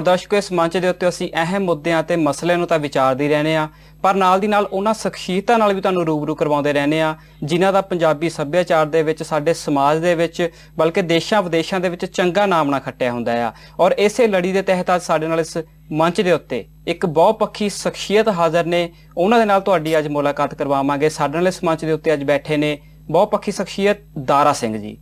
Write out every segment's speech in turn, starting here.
ਦਰਸ਼ਕੋ ਇਸ ਮੰਚ ਦੇ ਉੱਤੇ ਅਸੀਂ ਅਹਿਮ ਮੁੱਦਿਆਂ ਤੇ ਮਸਲਿਆਂ ਨੂੰ ਤਾਂ ਵਿਚਾਰਦੇ ਰਹਿੰਦੇ ਆ ਪਰ ਨਾਲ ਦੀ ਨਾਲ ਉਹਨਾਂ ਸ਼ਖਸੀਅਤਾਂ ਨਾਲ ਵੀ ਤੁਹਾਨੂੰ ਰੂਬਰੂ ਕਰਵਾਉਂਦੇ ਰਹਿੰਦੇ ਆ ਜਿਨ੍ਹਾਂ ਦਾ ਪੰਜਾਬੀ ਸੱਭਿਆਚਾਰ ਦੇ ਵਿੱਚ, ਸਾਡੇ ਸਮਾਜ ਦੇ ਵਿੱਚ, ਬਲਕਿ ਦੇਸ਼ਾਂ ਵਿਦੇਸ਼ਾਂ ਦੇ ਵਿੱਚ ਚੰਗਾ ਨਾਮ ਨਾ ਖੱਟਿਆ ਹੁੰਦਾ ਆ। ਔਰ ਇਸੇ ਲੜੀ ਦੇ ਤਹਿਤ ਅੱਜ ਸਾਡੇ ਨਾਲ ਇਸ ਮੰਚ ਦੇ ਉੱਤੇ ਇੱਕ ਬਹੁਪੱਖੀ ਸ਼ਖਸੀਅਤ ਹਾਜ਼ਰ ਨੇ। ਉਹਨਾਂ ਦੇ ਨਾਲ ਤੁਹਾਡੀ ਅੱਜ ਮੁਲਾਕਾਤ ਕਰਵਾਵਾਂਗੇ। ਸਾਡੇ ਨਾਲ ਇਸ ਮੰਚ ਦੇ ਉੱਤੇ ਅੱਜ ਬੈਠੇ ਨੇ ਬਹੁਪੱਖੀ ਸ਼ਖਸੀਅਤ ਦਾਰਾ ਸਿੰਘ ਜੀ।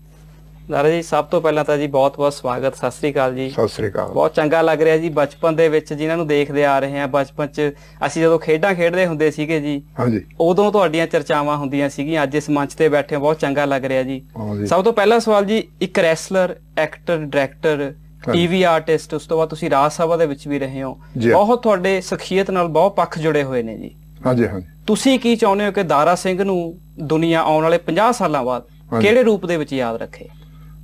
ਦਾਰਾ ਜੀ ਸਭ ਤੋਂ ਪਹਿਲਾਂ ਤਾਂ ਜੀ ਬਹੁਤ-ਬਹੁਤ ਸਵਾਗਤ ਸਤਿ ਸ੍ਰੀ ਅਕਾਲ ਜੀ। ਸਤਿ ਸ੍ਰੀ ਅਕਾਲ। ਬਹੁਤ ਚੰਗਾ ਲੱਗ ਰਿਹਾ ਜੀ ਬਚਪਨ ਦੇ ਵਿੱਚ ਜਿਨ੍ਹਾਂ ਨੂੰ ਦੇਖਦੇ ਆ ਰਹੇ ਆ ਬਚਪਨ 'ਚ ਅਸੀਂ ਜਦੋਂ ਖੇਡਾਂ ਖੇਡਦੇ ਹੁੰਦੇ ਸੀਗੇ ਜੀ ਹਾਂਜੀ। ਉਦੋਂ ਤੁਹਾਡੀਆਂ ਚਰਚਾਵਾਂ ਹੁੰਦੀਆਂ ਸੀਗੀਆਂ। ਅੱਜ ਇਸ ਮੰਚ ਤੇ ਬੈਠੇ ਬਹੁਤ ਚੰਗਾ ਲੱਗ ਰਿਹਾ ਜੀ। ਸਭ ਤੋਂ ਪਹਿਲਾ ਸਵਾਲ ਜੀ ਇੱਕ wrestler actor director TV artist ਉਸ ਤੋਂ ਬਾਅਦ ਤੁਸੀਂ ਰਾਜ ਸਭਾ ਦੇ ਵਿੱਚ ਵੀ ਰਹੇ ਹੋ। ਬਹੁਤ ਤੁਹਾਡੇ ਸ਼ਖਸੀਅਤ ਨਾਲ ਬਹੁਤ ਪੱਖ ਜੁੜੇ ਹੋਏ ਨੇ ਜੀ। ਹਾਂਜੀ ਹਾਂਜੀ। ਤੁਸੀਂ ਕੀ ਚਾਹੁੰਦੇ ਹੋ ਕਿ ਦਾਰਾ ਸਿੰਘ ਨੂੰ ਦੁਨੀਆ ਆਉਣ ਵਾਲੇ 50 ਸਾਲਾਂ ਬਾਅਦ। ਕਿਹੜੇ ਰੂਪ ਦੇ ਵਿੱਚ ਯਾਦ ਰੱਖੇ?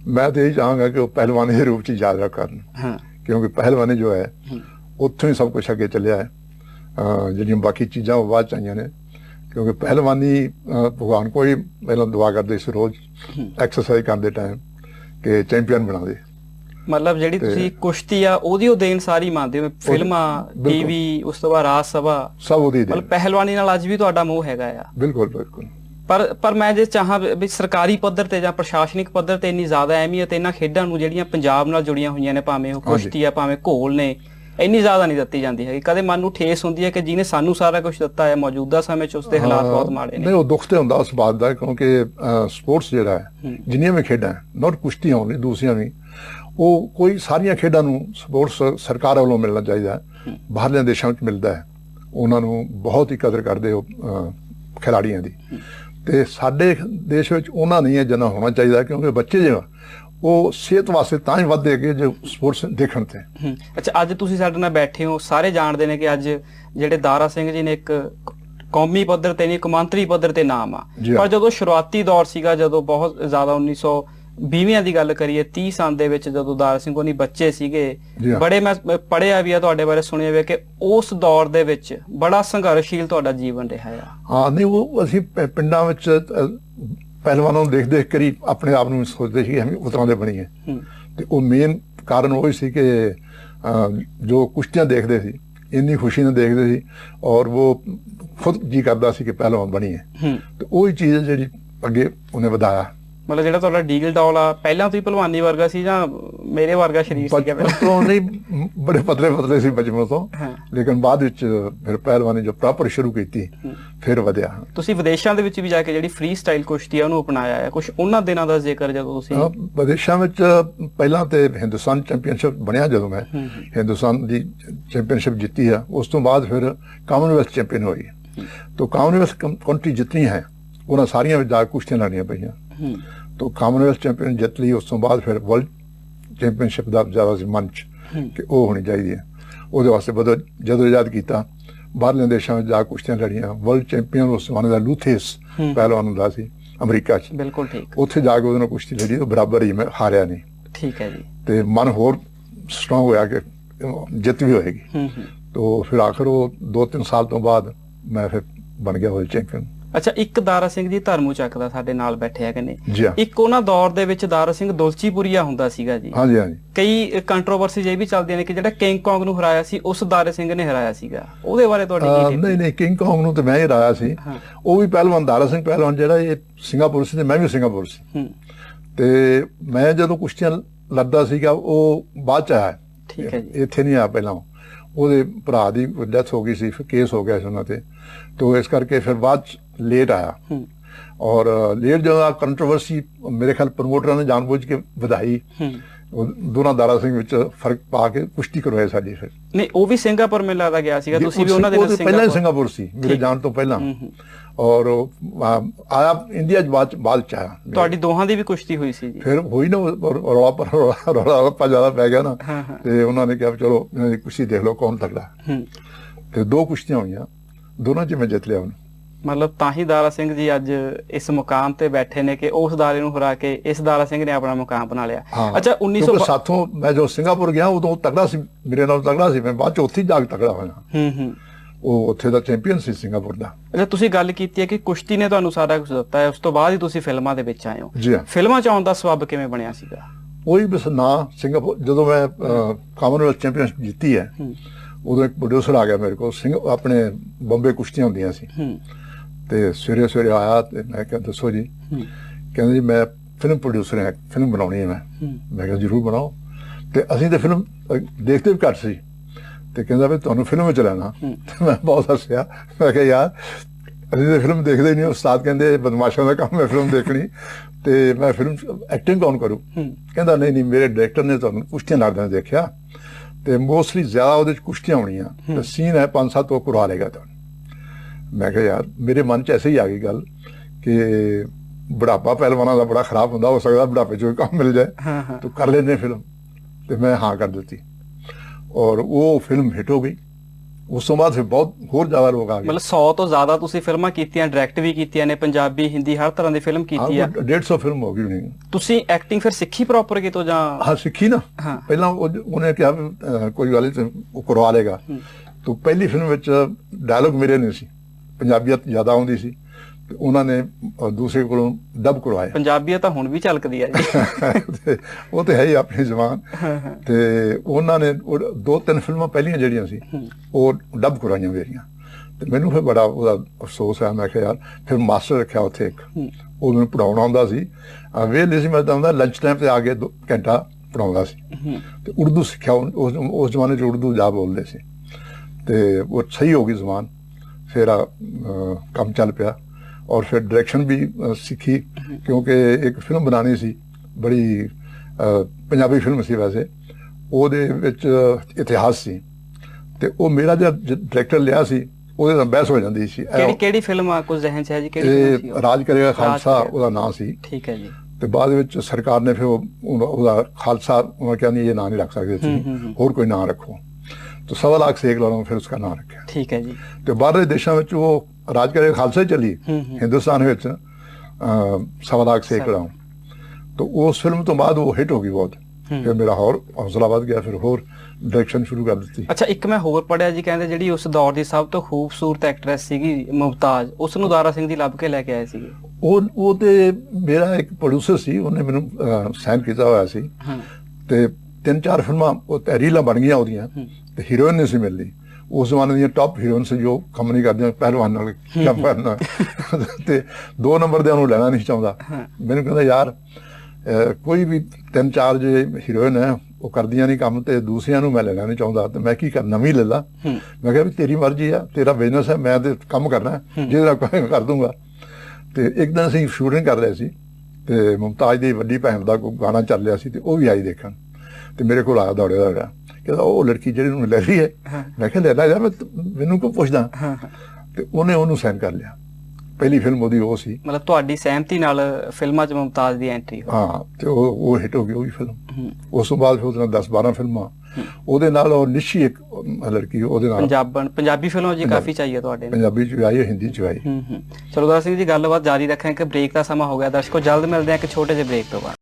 ਮੈਂ ਤੇ ਇਹ ਚਾਹਾਂਗਾ ਕਿ ਉਹ ਪਹਿਲਵਾਨੀ ਦੇ ਰੂਪ ਚ ਯਾਦ ਰੱਖਣ। ਹਾਂ। ਕਿਉਂਕਿ ਪਹਿਲਵਾਨੀ ਜੋ ਹੈ। ਉੱਥੋਂ ਹੀ ਸਭ ਕੁਝ ਅੱਗੇ ਚੱਲਿਆ ਹੈ। ਜਿਹੜੀਆਂ ਬਾਕੀ ਚੀਜ਼ਾਂ ਉਹ ਬਾਅਦ ਚ ਆਈਆਂ ਨੇ। ਕਿਉਂਕਿ ਪਹਿਲਵਾਨੀ ਭਗਵਾਨ ਕੋਈ ਪਹਿਲਾਂ ਦੁਆ ਕਰਦੇ ਸੀ ਰੋਜ਼ ਐਕਸਰਸਾਈਜ਼ ਕਰਦੇ ਟਾਈਮ ਕਿ ਚੈਂਪੀਅਨ ਬਣਾ ਦੇ। ਮਤਲਬ ਜਿਹੜੀ ਤੁਸੀਂ ਕੁਸ਼ਤੀ ਆ ਉਹਦੀ ਉਹ ਦੇਣ ਸਾਰੀ ਮੰਨਦੇ ਹੋ ਫਿਲਮਾਂ। ਟੀਵੀ ਉਸ ਤੋਂ ਬਾਅਦ ਰਾਜ ਸਭਾ। ਸਭ ਉਹਦੀ ਦੇ ਮਤਲਬ ਪਹਿਲਵਾਨੀ ਨਾਲ ਅੱਜ ਵੀ ਤੁਹਾਡਾ ਮੋਹ ਹੈਗਾ ਆ। ਬਿਲਕੁਲ ਬਿਲਕੁਲ। ਪਰ ਪਰ ਮੈਂ ਜੇ ਚਾਹਾਂ ਵੀ ਸਰਕਾਰੀ ਪੱਧਰ ਤੇ ਜਾਂ ਪ੍ਰਸ਼ਾਸਨਿਕ ਪੱਧਰ ਤੇ ਇੰਨੀ ਜ਼ਿਆਦਾ ਅਹਿਮੀਅਤ ਇਹਨਾਂ ਖੇਡਾਂ ਨੂੰ ਜਿਹੜੀਆਂ ਪੰਜਾਬ ਨਾਲ ਜੁੜੀਆਂ ਹੋਈਆਂ ਨੇ ਭਾਵੇਂ ਉਹ। ਕੁਸ਼ਤੀ ਆ ਭਾਵੇਂ ਘੋਲ ਨੇ ਇੰਨੀ ਜ਼ਿਆਦਾ ਨਹੀਂ ਦਿੱਤੀ ਜਾਂਦੀ ਹੈਗੀ। ਕਦੇ ਮਨ ਨੂੰ ਠੇਸ ਹੁੰਦੀ ਹੈ ਕਿ ਜਿਹਨੇ ਸਾਨੂੰ ਸਾਰਾ ਕੁਝ ਦਿੱਤਾ ਹੈ ਮੌਜੂਦਾ ਸਮੇਂ 'ਚ ਉਸਦੇ ਹਾਲਾਤ ਹਾਂ, ਬਹੁਤ ਮਾੜੇ ਨੇ। ਨਹੀਂ ਉਹ ਦੁੱਖ ਤੇ ਹੁੰਦਾ ਉਸ ਬਾਤ ਦਾ ਕਿਉਂਕਿ ਸਪੋਰਟਸ ਜਿਹੜਾ ਹੈ ਜਿੰਨੀਆਂ ਵੀ ਖੇਡਾਂ ਨਾਟ ਕੁਸ਼ਤੀ ਹੋਣ ਦੂਸਰੀਆਂ ਵੀ ਉਹ ਕੋਈ ਸਾਰੀਆਂ ਖੇਡਾਂ ਨੂੰ ਸਪੋਰਟਸ ਸਰਕਾਰ ਵੱਲੋਂ ਮਿਲਣਾ ਚਾਹੀਦਾ ਹੈ। ਬਾਹਰਲੇ ਦੇਸ਼ਾਂ ਵਿੱਚ ਮਿਲਦਾ ਹੈ। ਉਹਨਾਂ ਨੂੰ ਬਹੁਤ ਹੀ ਕਦਰ ਕਰਦੇ ਅਹ, ਖਿਡਾਰੀਆਂ ਦੀ। ਤੇ ਸਾਡੇ ਦੇਸ਼ ਵਿੱਚ ਉਹਨਾਂ ਨਹੀਂ ਹੈ ਜਿੰਨਾ ਹੋਣਾ ਚਾਹੀਦਾ ਕਿਉਂਕਿ ਬੱਚੇ ਜਿਹੜਾ ਉਹ ਸਿਹਤ ਵਾਸਤੇ ਤਾਂ ਹੀ ਵੱਧਦੇ ਅੱਗੇ ਜੇ ਸਪੋਰਟਸ ਦੇਖਣ ਤੇ। ਅੱਛਾ ਅੱਜ ਤੁਸੀਂ ਸਾਡੇ ਨਾਲ ਬੈਠੇ ਹੋ ਸਾਰੇ ਜਾਣਦੇ ਨੇ ਕਿ ਅੱਜ ਜਿਹੜੇ ਦਾਰਾ ਸਿੰਘ ਜੀ ਨੇ ਇੱਕ ਕੌਮੀ ਪੱਧਰ ਤੇ ਨਹੀਂ ਕੌਮਾਂਤਰੀ ਪੱਧਰ ਤੇ ਨਾਮ ਆ। ਪਰ ਜਦੋਂ ਸ਼ੁਰੂਆਤੀ ਦੌਰ ਸੀਗਾ ਜਦੋਂ ਬਹੁਤ ਜ਼ਿਆਦਾ 1920 ਦੀ ਗੱਲ ਕਰੀਏ 30 ਸਾਲ ਦੇ ਵਿੱਚ ਜਦੋਂ ਦਾਰਾ ਸਿੰਘ ਹੋਣੀ ਬੱਚੇ ਸੀਗੇ। ਬੜੇ ਮੈਂ ਪੜਿਆ ਵੀ ਆ ਤੁਹਾਡੇ ਬਾਰੇ ਸੁਣਿਆ ਵੀ ਆ ਕਿ ਉਸ ਦੌਰ ਦੇ ਵਿੱਚ ਬੜਾ ਸੰਘਰਸ਼ੀਲ ਤੁਹਾਡਾ ਜੀਵਨ ਰਿਹਾ ਆ। ਹਾਂ ਨਹੀਂ ਉਹ ਅਸੀਂ ਪਿੰਡਾਂ ਵਿੱਚ ਪਹਿਲਵਾਨਾਂ ਨੂੰ ਦੇਖ ਦੇਖ ਕਰੀ ਆਪਣੇ ਆਪ ਨੂੰ ਸੋਚਦੇ ਸੀ ਕਿ ਅਸੀਂ ਉਤਰਾਂ ਦੇ ਬਣੀਏ। ਤੇ ਉਹ ਮੇਨ ਕਾਰਨ ਉਹ ਸੀ ਕਿ ਜੋ ਕੁਸ਼ਤੀਆਂ ਦੇਖਦੇ ਸੀ ਇੰਨੀ ਖੁਸ਼ੀ ਨਾਲ ਦੇਖਦੇ ਸੀ ਔਰ ਉਹ ਖੁਦ ਜੀ ਕਰਦਾ ਸੀ ਕਿ ਪਹਿਲਵਾਨ ਬਣੀਏ। ਤੇ ਉਹੀ ਚੀਜ਼ ਜਿਹੜੀ ਅੱਗੇ ਉਹਨੇ ਵਧਾਇਆ। ਮਤਲਬ ਜਿਹੜਾ ਤੁਹਾਡਾ ਡੀਲ ਡੌਲ ਆ ਪਹਿਲਾਂ ਤੋਂ ਹੀ ਭਲਵਾਨੀ ਵਰਗਾ ਸੀ ਜਾਂ ਮੇਰੇ ਵਰਗਾ ਸਰੀਰ ਸੀਗਾ ਪਹਿਲਾਂ ਤੋਂ ਨਹੀਂ ਬੜੇ ਪਤਲੇ ਪਤਲੇ ਸੀ ਬਚਪਨ ਤੋਂ। ਲੇਕਿਨ ਬਾਅਦ ਵਿੱਚ ਫਿਰ ਪਹਿਲਵਾਨੀ ਜੋ ਪ੍ਰੋਪਰ ਸ਼ੁਰੂ ਕੀਤੀ ਫਿਰ ਵਧਿਆ। ਤੁਸੀਂ ਵਿਦੇਸ਼ਾਂ ਦੇ ਵਿੱਚ ਵੀ ਜਾ ਕੇ ਜਿਹੜੀ ਫ੍ਰੀ ਸਟਾਈਲ ਕੁਸ਼ਤੀ ਆ ਉਹਨੂੰ ਅਪਣਾਇਆ ਹੈ? ਕੁਝ ਉਹਨਾਂ ਦਿਨਾਂ ਦਾ ਜ਼ਿਕਰ ਜਦੋਂ ਤੁਸੀਂ ਵਿਦੇਸ਼ਾਂ ਵਿੱਚ ਪਹਿਲਾਂ ਤੇ ਹਿੰਦੁਸਤਾਨ ਚੈਂਪੀਅਨਸ਼ਿਪ ਬਣਿਆ ਜਦੋਂ ਮੈਂ। ਹਿੰਦੁਸਤਾਨ ਦੀ ਚੈਂਪੀਅਨਸ਼ਿਪ ਜਿੱਤੀ ਆ ਉਸ ਤੋਂ ਬਾਅਦ ਫਿਰ ਕਾਮਨਵੈਲਥ ਚੈਂਪੀਅਨ ਹੋਈ। ਤੋਂ ਕਾਮਨਵੈਲਥ ਕੰਟਰੀ ਜਿੱਤਨੀ ਹੈ ਉਹਨਾਂ ਸਾਰੀਆਂ ਵਿੱਚ ਜਾ ਕੇ ਕੁਸ਼ਤੀਆਂ ਲੜਨੀਆਂ ਪਈਆਂ। ਤੋਂ ਕਾਮਨਵੈਲਥ ਚੈਂਪੀਅਨ ਜਿੱਤ ਲਈ ਉਸ ਤੋਂ ਬਾਅਦ ਫਿਰ ਵਰਲਡ ਚੈਂਪੀਅਨਸ਼ਿਪ ਦਾ ਜ਼ਿਆਦਾ ਸੀ ਮੰਚ ਕਿ ਉਹ ਹੋਣੀ ਚਾਹੀਦੀ ਹੈ। ਉਹਦੇ ਵਾਸਤੇ ਬਦੋ ਜਦੋਂ ਇਜਾਦ ਕੀਤਾ ਬਾਹਰਲੇ ਦੇਸ਼ਾਂ ਵਿੱਚ ਜਾ ਕੁਸ਼ਤੀਆਂ ਲੜੀਆਂ ਵਰਲਡ ਚੈਂਪੀਅਨ ਉਸ ਜ਼ਮਾਨੇ ਦਾ ਲੂਥੇਸ ਪਹਿਲਵਾਨ ਹੁੰਦਾ ਸੀ ਅਮਰੀਕਾ 'ਚ। ਬਿਲਕੁਲ ਠੀਕ। ਉੱਥੇ ਜਾ ਕੇ ਉਹਦੇ ਨਾਲ ਕੁਸ਼ਤੀ ਲੜੀ ਉਹ ਬਰਾਬਰ ਹੀ ਮੈਂ ਹਾਰਿਆ ਨਹੀਂ। ਠੀਕ ਹੈ ਜੀ। ਤੇ ਮਨ ਹੋਰ ਸਟਰੋਂਗ ਹੋਇਆ ਕਿ ਜਿੱਤ ਵੀ ਹੋਏਗੀ। ਹੂੰ ਹੂੰ। ਤੋਂ ਫਿਰ ਆਖਰ ਉਹ 2-3 ਸਾਲ ਤੋਂ ਬਾਅਦ ਮੈਂ ਫਿਰ ਬਣ ਗਿਆ ਵਰਲਡ ਚੈਂਪੀਅਨ ਅੱਛਾ ਇੱਕ ਦਾਰਾ ਸਿੰਘ ਜੀ ਧਰਮੂ ਚੱਕ ਦਾ ਸਾਡੇ ਨਾਲ ਬੈਠੇ ਹੈਗੇ ਨੇ। ਜੀ ਹਾਂ। ਇੱਕ ਉਹਨਾਂ ਦੌਰ ਦੇ ਵਿੱਚ ਦਾਰਾ ਸਿੰਘ ਦੁਲਚੀਪੁਰੀਆ ਹੁੰਦਾ ਸੀਗਾ ਜੀ। ਹਾਂਜੀ ਹਾਂਜੀ। ਕਈ ਕੰਟਰੋਵਰਸੀਜ਼ ਇਹ ਵੀ ਚੱਲਦੀਆਂ ਨੇ ਕਿ ਜਿਹੜਾ ਕਿੰਗ ਕੌਂਗ ਨੂੰ ਹਰਾਇਆ ਸੀ ਉਸ ਦਾਰੇ ਸਿੰਘ ਨੇ ਹਰਾਇਆ ਸੀਗਾ। ਉਹਦੇ ਬਾਰੇ ਤੁਹਾਡੀ ਅਹ ਕੀ ਨਹੀਂ ਨਹੀਂ ਕਿੰਗ ਕੌਂਗ ਨੂੰ ਤੇ ਮੈਂ ਹੀ ਰਾਇਆ ਸੀ। ਹਾਂ। ਉਹ ਵੀ ਪਹਿਲਵਾਨ ਦਾਰਾ ਸਿੰਘ ਪਹਿਲਵਾਨ ਜਿਹੜਾ ਇਹ ਸਿੰਗਾਪੁਰ ਸੀ ਤੇ ਮੈਂ ਵੀ ਸਿੰਗਾਪੁਰ ਸੀ। ਹੂੰ। ਤੇ ਮੈਂ ਜਦੋਂ ਕੁਸ਼ਤੀਆਂ ਲੜਦਾ ਸੀਗਾ ਉਹ ਬਾਅਦ ਚ ਆਇਆ। ਠੀਕ ਹੈ ਜੀ। ਇੱਥੇ ਨਹੀਂ ਆ ਪਹਿਲਾਂ। ਉਹ। ਉਹਦੇ ਭਰਾ ਦੀ ਡੈਥ ਹੋ ਗਈ ਸੀ ਫਿਰ ਕੇਸ ਹੋ ਗਿਆ ਸੀ ਉਹਨਾਂ ਤੇ। ਤੋਂ ਇਸ ਕਰਕੇ ਫਿਰ ਬਾਅਦ ਲੇਟ ਆਇਆ। ਔਰ ਲੇਟ ਜਦੋਂ ਕੰਟਰੋਵਰਸੀ ਮੇਰੇ ਖਿਆਲ ਪ੍ਰਮੋਟਰਾਂ ਨੇ ਜਾਣਬੁੱਝ ਕੇ ਵਧਾਈ। ਦੋਨਾਂ ਦਾਰਾ ਸਿੰਘ ਵਿੱਚ ਫ਼ਰਕ ਪਾ ਕੇ ਪੁਸ਼ਟੀ ਕਰਵਾਈ ਸਾਡੀ ਫਿਰ। ਨਹੀਂ ਉਹ ਵੀ ਸਿੰਗਾਪੁਰ ਮੇਂ ਲੱਗਦਾ ਗਿਆ ਸੀਗਾ ਤੁਸੀਂ ਵੀ ਉਹਨਾਂ ਦੇ ਨਾਲ ਪਹਿਲਾਂ ਹੀ ਸਿੰਗਾਪੁਰ। ਸੀ ਮੇਰੇ। ਜਾਣ ਤੋਂ ਪਹਿਲਾਂ। ਔਰ ਆਇਆ ਇੰਡੀਆ ਬਾਅਦ ਬਾਅਦ ਚ ਆਇਆ। ਤੁਹਾਡੀ ਦੋਹਾਂ ਦੀ ਵੀ ਕੁਸ਼ਤੀ ਹੋਈ ਸੀ ਜੀ। ਫਿਰ ਹੋਈ ਨਾ ਰੌਲਾ ਪਰ ਰੌਲਾ- ਰੱਪਾ ਜ਼ਿਆਦਾ ਪੈ ਗਿਆ ਨਾ। ਤੇ ਉਹਨਾਂ ਨੇ ਕਿਹਾ ਚਲੋ ਕੁਸ਼ਤੀ ਦੇਖ ਲਓ ਕੌਣ। ਹੂੰ। ਤੇ ਦੋ ਕੁਸ਼ਤੀਆਂ ਹੋਈਆਂ ਦੋਨਾਂ ਚ ਮੈਂ ਜਿੱਤ ਲਿਆ ਉਹਨੂੰ। ਮਤਲਬ ਤਾਂ ਹੀ ਦਾਰਾ ਸਿੰਘ ਜੀ ਅੱਜ ਇਸ ਮੁਕਾਮ ਤੇ ਬੈਠੇ ਨੇ ਕਿ ਉਸ ਦਾਰੇ ਨੂੰ ਹਰਾ ਕੇ ਇਸ ਦਾਰਾ ਸਿੰਘ ਨੇ ਆਪਣਾ ਮੁਕਾਮ ਬਣਾ ਲਿਆ। ਅੱਛਾ ਕਿਉਂਕਿ 1900 ਸਾਥੋਂ ਮੈਂ ਜੋ ਸਿੰਗਾਪੁਰ ਗਿਆ ਉਦੋਂ ਤਗੜਾ ਸੀ ਮੇਰੇ ਨਾਲ ਤਗੜਾ ਸੀ ਮੈਂ ਬਾਅਦ ਚ ਉੱਥੇ ਜਾ ਕੇ ਤਗੜਾ ਹੋਇਆ। ਹੂੰ ਹੂੰ। ਉਹ ਉੱਥੇ ਦਾ ਚੈਂਪੀਅਨ ਸੀ ਸਿੰਗਾਪੁਰ ਦਾ। ਅੱਛਾ ਤੁਸੀਂ ਗੱਲ ਕੀਤੀ ਹੈ ਕਿ ਕੁਸ਼ਤੀ ਨੇ ਤੁਹਾਨੂੰ ਸਾਰਾ ਕੁਝ ਦਿੱਤਾ ਹੈ ਉਸ ਤੋਂ ਬਾਅਦ ਹੀ ਤੁਸੀਂ ਫਿਲਮਾਂ ਦੇ ਵਿੱਚ ਆਏ ਹੋ। ਫਿਲਮਾਂ ਚ ਆਉਣ ਦਾ ਸਬਬ ਕਿਵੇਂ ਬਣਿਆ ਸੀਗਾ? ਉਹੀ ਬਸ ਨਾ ਸਿੰਗਾਪੁਰ ਜਦੋਂ ਮੈਂ ਕਾਮਨਵੈਲਥ ਚੈਂਪੀਅਨਸ਼ਿਪ ਜਿੱਤੀ ਹੈ ਹੂੰ। ਉਦੋਂ ਇੱਕ ਪ੍ਰੋਡਿਊਸਰ ਆ ਗਿਆ ਮੇਰੇ ਕੋਲ ਸਿੰਘ ਆਪਣੇ ਬੰਬੇ ਕੁਸ਼ਤੀਆਂ ਹੁੰਦੀਆਂ ਸੀ। ਹੂੰ। ਤੇ ਸਵੇਰੇ ਸਵੇਰੇ ਆਇਆ ਤੇ ਮੈਂ ਕਿਹਾ ਦੱਸੋ ਜੀ। ਕਹਿੰਦੇ ਜੀ ਮੈਂ ਫਿਲਮ ਪ੍ਰੋਡਿਊਸਰ ਹਾਂ ਫਿਲਮ ਬਣਾਉਣੀ ਹੈ ਮੈਂ। ਮੈਂ ਕਿਹਾ ਜ਼ਰੂਰ ਬਣਾਓ। ਤੇ ਅਸੀਂ ਤੇ ਫਿਲਮ ਦੇਖਦੇ ਵੀ ਘੱਟ ਸੀ। ਤੇ ਕਹਿੰਦਾ ਵੀ ਤੁਹਾਨੂੰ ਫਿਲਮ ਵਿੱਚ ਲੈਣਾ। ਤੇ ਮੈਂ ਬਹੁਤ ਹੱਸਿਆ। ਮੈਂ ਕਿਹਾ ਯਾਰ ਅਸੀਂ ਤੇ ਫਿਲਮ ਦੇਖਦੇ ਨਹੀਂ ਉਸਤਾਦ ਕਹਿੰਦੇ ਬਦਮਾਸ਼ਾਂ ਦਾ ਕੰਮ ਹੈ ਫਿਲਮ ਦੇਖਣੀ। ਤੇ ਮੈਂ ਫਿਲਮ ਐਕਟਿੰਗ ਕੌਣ ਕਰੂ। ਕਹਿੰਦਾ ਨਹੀਂ ਨਹੀਂ ਮੇਰੇ ਡਾਇਰੈਕਟਰ ਨੇ ਤੁਹਾਨੂੰ ਕੁਸ਼ਤੀਆਂ ਲੜਦਿਆਂ ਦੇਖਿਆ। ਤੇ ਮੋਸਟਲੀ ਜ਼ਿਆਦਾ ਉਹਦੇ ਚ ਕੁਸ਼ਤੀਆਂ ਹੋਣੀਆਂ। ਤੇ ਸੀਨ ਹੈ ਪੰਜ ਸੱਤ ਉਹ ਕਰਵਾ ਲੇਗਾ ਤੁਹਾਨੂੰ। ਮੈਂ ਕਿਹਾ ਯਾਰ ਮੇਰੇ ਮਨ ਚ ਐਸੇ ਹੀ ਆ ਗਈ ਗੱਲ ਕਿ ਬੁਢਾਪਾ ਪਹਿਲਵਾਨਾਂ ਦਾ ਬੜਾ ਖਰਾਬ ਹੁੰਦਾ ਹੋ ਸਕਦਾ ਬੁਢਾਪੇ ਚ ਕੋਈ ਕੰਮ ਮਿਲ ਜਾਏ। ਤੂੰ ਕਰ ਲੈਨੇ ਫਿਲਮ। ਤੇ ਮੈਂ ਹਾਂ ਕਰ ਦਿੱਤੀ। ਔਰ ਉਹ ਫਿਲਮ ਹਿੱਟ ਹੋ ਗਈ। ਉਸ ਤੋਂ ਬਾਅਦ ਫਿਰ ਬਹੁਤ ਹੋਰ ਜ਼ਿਆਦਾ ਲੋਕ ਆ ਗਏ। ਮਤਲਬ 100 ਤੋਂ ਜ਼ਿਆਦਾ ਤੁਸੀਂ ਫਿਲਮਾਂ ਕੀਤੀਆਂ ਡਾਇਰੈਕਟ ਵੀ ਕੀਤੀਆਂ ਨੇ ਪੰਜਾਬੀ ਹਿੰਦੀ ਹਰ ਤਰ੍ਹਾਂ ਦੀ ਫਿਲਮ ਕੀਤੀ ਆ। ਹਾਂ 150 ਫਿਲਮ ਹੋ ਗਈ ਹੋਣੀ। ਤੁਸੀਂ ਐਕਟਿੰਗ ਫਿਰ ਸਿੱਖੀ ਪ੍ਰੋਪਰ ਕਿਤੋਂ ਜਾਂ? ਹਾਂ ਸਿੱਖੀ ਨਾ। ਪਹਿਲਾਂ ਉਹ- ਉਹਨੇ ਕਿਹਾ ਕੋਈ ਗੱਲ ਨਹੀਂ ਉਹ ਕਰਵਾ ਲੇਗਾ ਤੂੰ ਪਹਿਲੀ ਫਿਲਮ ਵਿੱਚ ਡਾਇਲੌਗ ਮੇਰੇ ਨਹੀਂ ਸੀ। ਪੰਜਾਬੀਅਤ ਜ਼ਿਆਦਾ ਆਉਂਦੀ ਸੀ ਤੇ ਉਹਨਾਂ ਨੇ ਦੂਸਰੇ ਕੋਲੋਂ ਡਬ ਕਰਵਾਇਆ। ਪੰਜਾਬੀਅਤ ਤਾਂ ਹੁਣ ਵੀ ਝਲਕਦੀ ਆ ਜੀ। ਉਹ ਤੇ ਹੈ ਹੀ ਆਪਣੀ ਜ਼ਬਾਨ। ਤੇ ਉਹਨਾਂ ਨੇ ਦੋ ਤਿੰਨ ਫਿਲਮਾਂ ਪਹਿਲੀਆਂ ਜਿਹੜੀਆਂ ਸੀ ਉਹ ਡਬ ਕਰਵਾਈਆਂ ਮੇਰੀਆਂ। ਤੇ ਮੈਨੂੰ ਫਿਰ ਬੜਾ ਉਹਦਾ ਅਫਸੋਸ ਹੈ ਮੈਂ ਕਿਹਾ ਯਾਰ ਫਿਰ ਮਾਸਟਰ ਰੱਖਿਆ ਉੱਥੇ ਇੱਕ। ਉਹ ਮੈਨੂੰ ਪੜਾਉਣਾ ਆਉਂਦਾ ਸੀ। ਵੇਲੇ ਸੀ ਮੈਂ ਤਾਂ ਆਉਂਦਾ ਲੰਚ ਟਾਈਮ ਤੇ ਆ ਕੇ ਘੰਟਾ ਪੜਾਉਂਦਾ ਸੀ। ਤੇ ਉਰਦੂ ਸਿੱਖਿਆ ਉਸ ਜ਼ਮਾਨੇ 'ਚ ਉਰਦੂ ਜਾ ਬੋਲਦੇ ਸੀ। ਤੇ ਉਹ ਸਹੀ ਹੋ ਗਈ ਜ਼ਬਾਨ। ਫਿਰ ਆ, ਕੰਮ ਚੱਲ ਪਿਆ। ਔਰ ਫਿਰ ਡਾਇਰੈਕਸ਼ਨ ਵੀ ਸਿੱਖੀ ਕਿਉਂਕਿ ਇੱਕ ਫਿਲਮ ਬਣਾਣੀ ਸੀ ਬੜੀ ਪੰਜਾਬੀ ਫਿਲਮ ਸੀ ਵੈਸੇ। ਉਹਦੇ ਵਿੱਚ ਇਤਿਹਾਸ ਸੀ। ਤੇ ਉਹ ਮੇਰਾ ਜਦ ਡਾਇਰੈਕਟਰ ਲਿਆ ਸੀ ਉਹਦੇ ਨਾਲ ਬਹਿਸ ਹੋ ਜਾਂਦੀ ਸੀ। ਕਿਹੜੀ ਕਿਹੜੀ ਫਿਲਮ ਆ ਕੁਝ ਜ਼ਿਹਨ 'ਚ ਹੈ ਜੀ ਕਿਹੜੀ ਸੀ? ਰਾਜ ਕਰੇਗਾ ਖਾਲਸਾ। ਉਹਦਾ ਨਾਂ ਸੀ। ਠੀਕ ਹੈ ਜੀ। ਤੇ ਬਾਅਦ ਵਿੱਚ ਸਰਕਾਰ ਨੇ ਫਿਰ ਉਹ- ਉਹਦਾ ਉਹਦਾ ਖਾਲਸਾ ਉਹਨਾਂ ਕਹਿੰਦੀ ਇਹ ਨਾਂ ਨਹੀਂ ਰੱਖ ਸਕਦੇ ਤੁਸੀਂ। ਹੋਰ ਕੋਈ ਨਾਂ ਰੱਖੋ। तो सवा लाख से एक लोगों फिर उसका नाम रखा ਠੀਕ ਹੈ ਜੀ ਤੇ ਬਾਹਰਲੇ ਦੇਸ਼ਾਂ ਵਿੱਚ ਉਹ ਰਾਜ ਕਰੇ ਖਾਲਸਾ ਹੀ ਚੱਲੀ ਹਿੰਦੁਸਤਾਨ ਵਿੱਚ ਅਹ, ਸਵਾ ਲੱਖ ਸੇ ਕਰਾਉ ਤਾਂ ਉਸ ਫਿਲਮ ਤੋਂ ਬਾਅਦ ਉਹ ਹਿੱਟ ਹੋ ਗਈ ਬਹੁਤ ਫਿਰ ਮੇਰਾ ਹੋਰ ਹੌਸਲਾ ਵੱਧ ਗਿਆ ਫਿਰ ਹੋਰ ਡਾਇਰੈਕਸ਼ਨ ਸ਼ੁਰੂ ਕਰ ਦਿੱਤੀ ਅੱਛਾ ਇੱਕ ਮੈਂ ਹੋਰ ਪੜਿਆ ਜੀ ਕਹਿੰਦੇ ਜਿਹੜੀ ਉਸ ਦੌਰ ਦੀ ਸਭ ਤੋਂ ਖੂਬਸੂਰਤ ਐਕਟਰੈਸ ਸੀਗੀ ਮੁਮਤਾਜ਼ ਉਸ ਨੂੰ ਦਾਰਾ ਸਿੰਘ ਦੀ ਲੱਭ ਕੇ ਲੈ ਕੇ ਆਏ ਸੀਗੇ ਉਹ ਉਹ ਤੇ ਮੇਰਾ ਇੱਕ ਪ੍ਰੋਡਿਊਸਰ ਸੀ ਉਹਨੇ ਮੈਨੂੰ ਸਾਈਨ ਕੀਤਾ ਹੋਇਆ ਸੀ ਹਾਂ ਤੇ ਤਿੰਨ ਚਾਰ ਫਿਲਮਾਂ ਉਹ ਤਹਿਰੀਲਾਂ ਬਣ ਗਈਆਂ ਉਹਦੀਆਂ ਤੇ ਹੀਰੋਇਨ ਨਹੀਂ ਸੀ ਮਿਲਦੀ ਉਸ ਜ਼ਮਾਨੇ ਦੀਆਂ ਟੌਪ ਹੀਰੋਇਨ ਸੀ ਜੋ ਕੰਮ ਨਹੀਂ ਕਰਦੀਆਂ ਪਹਿਲਵਾਨ ਨਾਲ ਕੰਮ ਕਰਨਾ ਤੇ ਦੋ ਨੰਬਰ ਦੇ ਉਹਨੂੰ ਲੈਣਾ ਨਹੀਂ ਚਾਹੁੰਦਾ। ਮੈਨੂੰ ਕਹਿੰਦਾ ਯਾਰ ਕੋਈ ਵੀ ਤਿੰਨ ਚਾਰ ਜੇ ਹੀਰੋਇਨ ਹੈ ਉਹ ਕਰਦੀਆਂ ਨਹੀਂ ਕੰਮ ਤੇ ਦੂਸਰਿਆਂ ਨੂੰ ਮੈਂ ਲੈਣਾ ਨਹੀਂ ਚਾਹੁੰਦਾ। ਤੇ ਮੈਂ ਕੀ ਕਰ ਨਵੀਂ ਲੈ ਲਾ। ਮੈਂ ਕਿਹਾ ਵੀ ਤੇਰੀ ਮਰਜ਼ੀ ਆ ਤੇਰਾ ਬਿਜ਼ਨਸ ਹੈ ਮੈਂ ਤੇ ਕੰਮ ਕਰਨਾ ਜਿਹਦਾ ਕੋਈ ਕਰ ਦੂੰਗਾ। ਤੇ ਇੱਕ ਦਿਨ ਅਸੀਂ ਸ਼ੂਟਿੰਗ ਕਰ ਰਹੇ ਸੀ ਤੇ ਮੁਮਤਾਜ਼ ਦੀ ਵੱਡੀ ਭੈਣ ਦਾ ਕੋਈ ਗਾਣਾ ਚੱਲ ਰਿਹਾ ਸੀ ਤੇ ਉਹ ਵੀ ਆਈ ਦੇਖਣ। ਤੇ ਮੇਰੇ ਕੋਲ ਆਇਆ ਦੌੜਿਆ ਦੌੜਿਆ ਕਹਿੰਦਾ ਉਹ ਲੜਕੀ ਜਿਹੜੀ ਨੂੰ ਲੈ ਰਹੀ ਹੈ। ਮੈਂ ਕਿਹਾ ਲੈ ਲੈ ਯਾਰ ਮੈਨੂੰ ਕਿਉਂ ਪੁੱਛਦਾ? ਤੇ ਉਹਨੇ ਉਹਨੂੰ ਸਾਈਨ ਕਰ ਲਿਆ। ਪਹਿਲੀ ਫਿਲਮ ਉਹਦੀ ਉਹ ਸੀ। ਮਤਲਬ ਤੁਹਾਡੀ ਸਹਿਮਤੀ ਨਾਲ ਫਿਲਮਾਂ 'ਚ ਮੁਮਤਾਜ਼ ਦੀ ਐਂਟਰੀ ਹੋਈ। ਹਾਂ ਤੇ ਉਹ ਉਹ ਹਿੱਟ ਹੋ ਗਈ ਉਹ ਵੀ ਫਿਲਮ ਉਸ ਤੋਂ ਬਾਅਦ ਫਿਰ ਉਹਦੇ ਨਾਲ 10 12 ਫਿਲਮਾਂ। ਉਹਦੇ ਨਾਲ ਉਹ ਨਿਸ਼ੀ ਇੱਕ ਲੜਕੀ ਉਹਦੇ ਨਾਲ। ਪੰਜਾਬਣ ਪੰਜਾਬੀ ਫਿਲਮਾਂ ਜੀ ਕਾਫੀ ਚਾਹੀਏ ਤੁਹਾਡੇ ਨੂੰ ਪੰਜਾਬੀ ਚ ਵੀ ਆਈ ਹਿੰਦੀ ਚ ਵੀ ਆਈ ਹੂੰ। ਹੂੰ ਚਲੋ ਦਾਰਾ ਸਿੰਘ ਜੀ ਗੱਲਬਾਤ ਜਾਰੀ ਰੱਖਾਂ ਕਿ ਬ੍ਰੇਕ ਦਾ ਸਮਾਂ ਹੋ ਗਿਆ। ਦਰਸ਼ਕੋ ਜਲਦ ਮਿਲਦੇ ਹਾਂ ਇੱਕ ਛੋਟੇ ਜਿਹੇ ਬ੍ਰੇਕ ਤੋਂ ਬਾਅਦ।